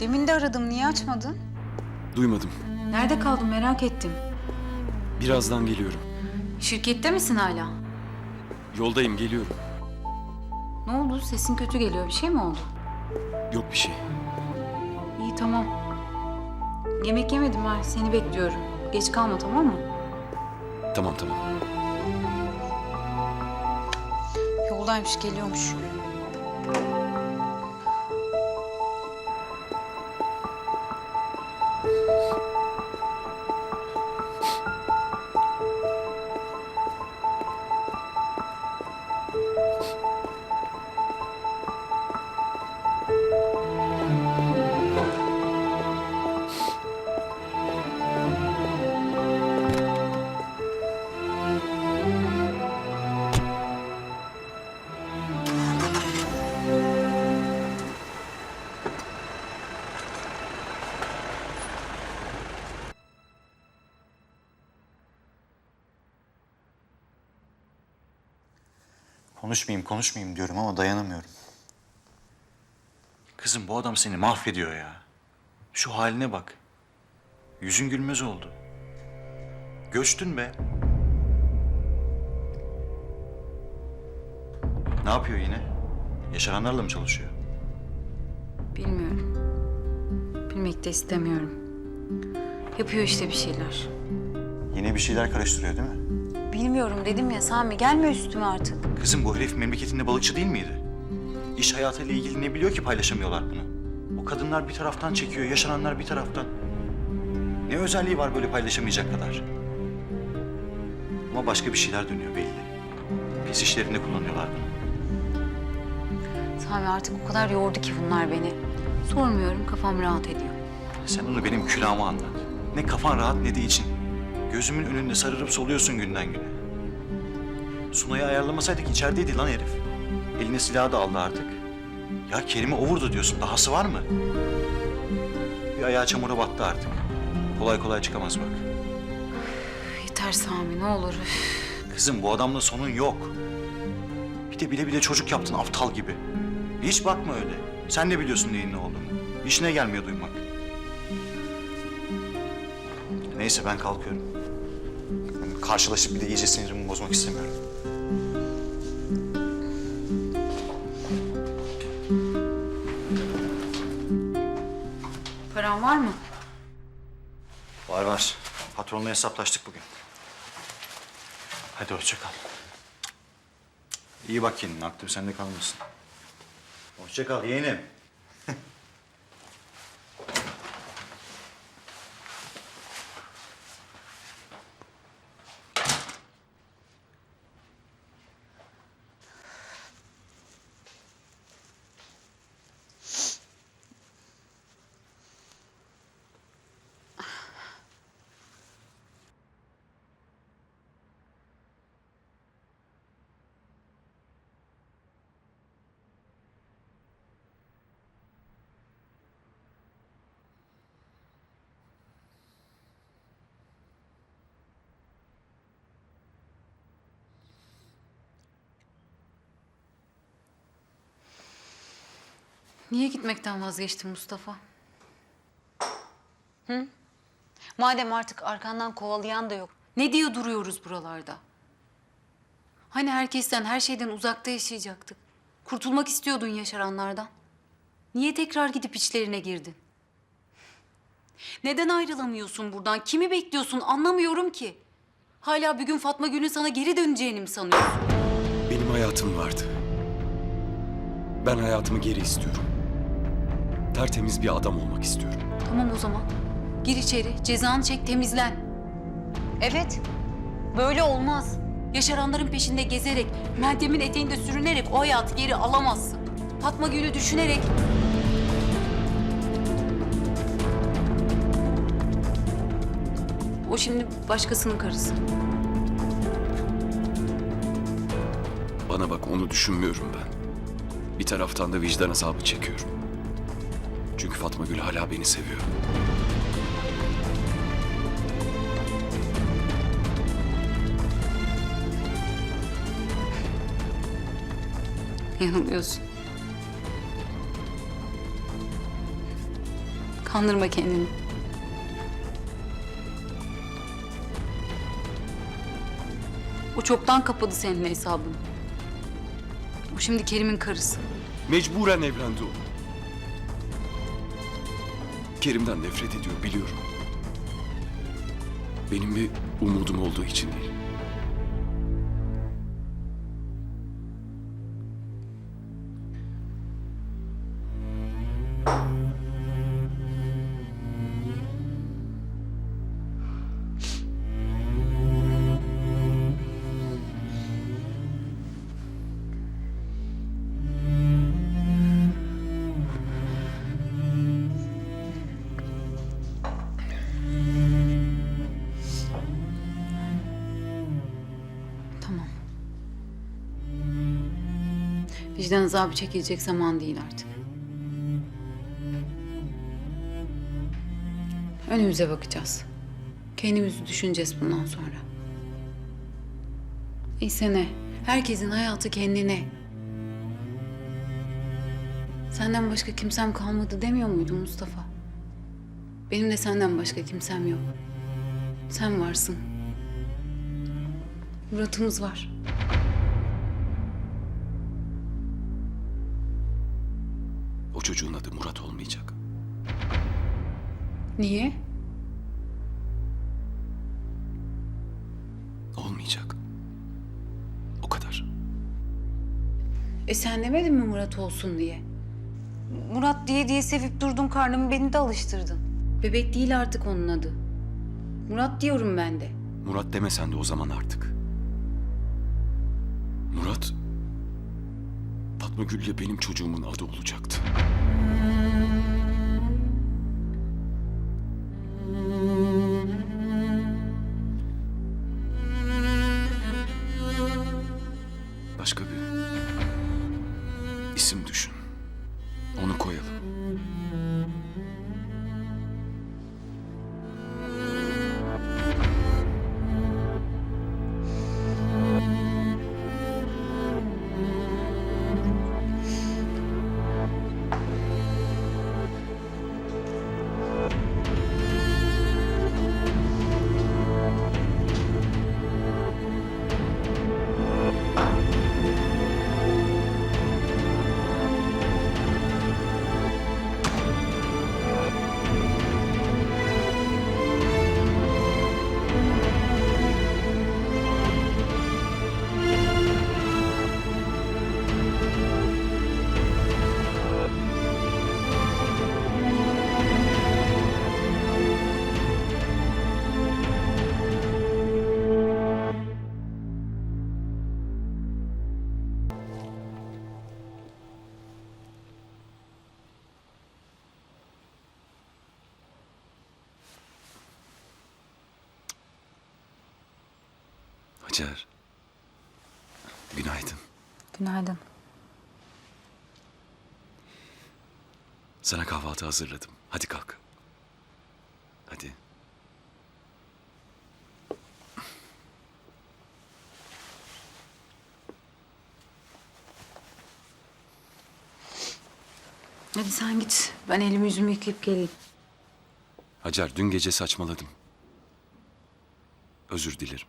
Demin de aradım. Niye açmadın? Duymadım. Nerede kaldın merak ettim. Birazdan geliyorum. Şirkette misin hala? Yoldayım geliyorum. Ne oldu? Sesin kötü geliyor. Bir şey mi oldu? Yok bir şey. İyi tamam. Yemek yemedim ha. Seni bekliyorum. Geç kalma tamam mı? Tamam tamam. Yoldaymış geliyormuş. Konuşmayayım konuşmayayım diyorum ama dayanamıyorum. Kızım bu adam seni mahvediyor ya. Şu haline bak. Yüzün gülmez oldu. Göçtün be. Ne yapıyor yine? Yaşaranlarla mı çalışıyor? Bilmiyorum. Bilmek de istemiyorum. Yapıyor işte bir şeyler. Yine bir şeyler karıştırıyor değil mi? Bilmiyorum dedim ya Sami gelme üstüme artık. Kızım bu herif memleketinde balıkçı değil miydi? İş hayatıyla ilgili ne biliyor ki paylaşamıyorlar bunu? O kadınlar bir taraftan çekiyor, yaşananlar bir taraftan. Ne özelliği var böyle paylaşamayacak kadar? Ama başka bir şeyler dönüyor belli. Pis işlerinde kullanıyorlar bunu. Sami artık o kadar yordu ki bunlar beni. Sormuyorum kafam rahat ediyor. Sen onu benim külahıma anlat. Ne kafan rahat ne de için. Gözümün önünde sararıp soluyorsun günden güne. Sunay'ı ayarlamasaydık içerideydi lan herif. Eline silahı da aldı artık. Ya Kerim'i o vurdu diyorsun. Dahası var mı? Bir ayağı çamura battı artık. Kolay kolay çıkamaz bak. Yeter Sami ne olur. Kızım bu adamla sonun yok. Bir de bile bile çocuk yaptın aptal gibi. Hiç bakma öyle. Sen de biliyorsun neyin ne olduğunu. İşine gelmiyor duymak. Neyse ben kalkıyorum. Karşılaşıp bir de iyice sinirimi bozmak istemiyorum. Paran var mı? Var var. Patronla hesaplaştık bugün. Hadi hoşça kal. İyi bak kendine. Aklım sende kalmasın. Hoşça kal yeğenim. Niye gitmekten vazgeçtin Mustafa? Hı? Madem artık arkandan kovalayan da yok. Ne diye duruyoruz buralarda? Hani herkesten, her şeyden uzakta yaşayacaktık. Kurtulmak istiyordun yaşaranlardan. Niye tekrar gidip içlerine girdin? Neden ayrılamıyorsun buradan? Kimi bekliyorsun anlamıyorum ki. Hala bir gün Fatma Gül'ün sana geri döneceğini mi sanıyorsun? Benim hayatım vardı. Ben hayatımı geri istiyorum. Tertemiz bir adam olmak istiyorum. Tamam o zaman. Gir içeri, cezanı çek, temizlen. Evet, böyle olmaz. Yaşaranların peşinde gezerek, Meltem'in eteğinde sürünerek o hayatı geri alamazsın. Fatma Gül'ü düşünerek... O şimdi başkasının karısı. Bana bak onu düşünmüyorum ben. Bir taraftan da vicdan azabı çekiyorum. Çünkü Fatma Gül hala beni seviyor. Yanılıyorsun. Kandırma kendini. O çoktan kapadı seninle hesabını. O şimdi Kerim'in karısı. Mecburen evlendi o. Kerim'den nefret ediyor biliyorum. Benim bir umudum olduğu için değil. Vicdan azabı çekilecek zaman değil artık. Önümüze bakacağız. Kendimizi düşüneceğiz bundan sonra. İyse ne? Herkesin hayatı kendine. Senden başka kimsem kalmadı demiyor muydu Mustafa? Benim de senden başka kimsem yok. Sen varsın. Murat'ımız var. Niye? Olmayacak. O kadar. E sen demedin mi Murat olsun diye? Murat diye diye sevip durdun karnımı beni de alıştırdın. Bebek değil artık onun adı. Murat diyorum ben de. Murat demesen de o zaman artık. Murat... Fatma Gül'le benim çocuğumun adı olacaktı. Başka bir isim düşün. Onu koyalım. Hacer. Günaydın. Günaydın. Sana kahvaltı hazırladım. Hadi kalk. Hadi. Hadi sen git. Ben elimi yüzümü yıkayıp geleyim. Hacer dün gece saçmaladım. Özür dilerim.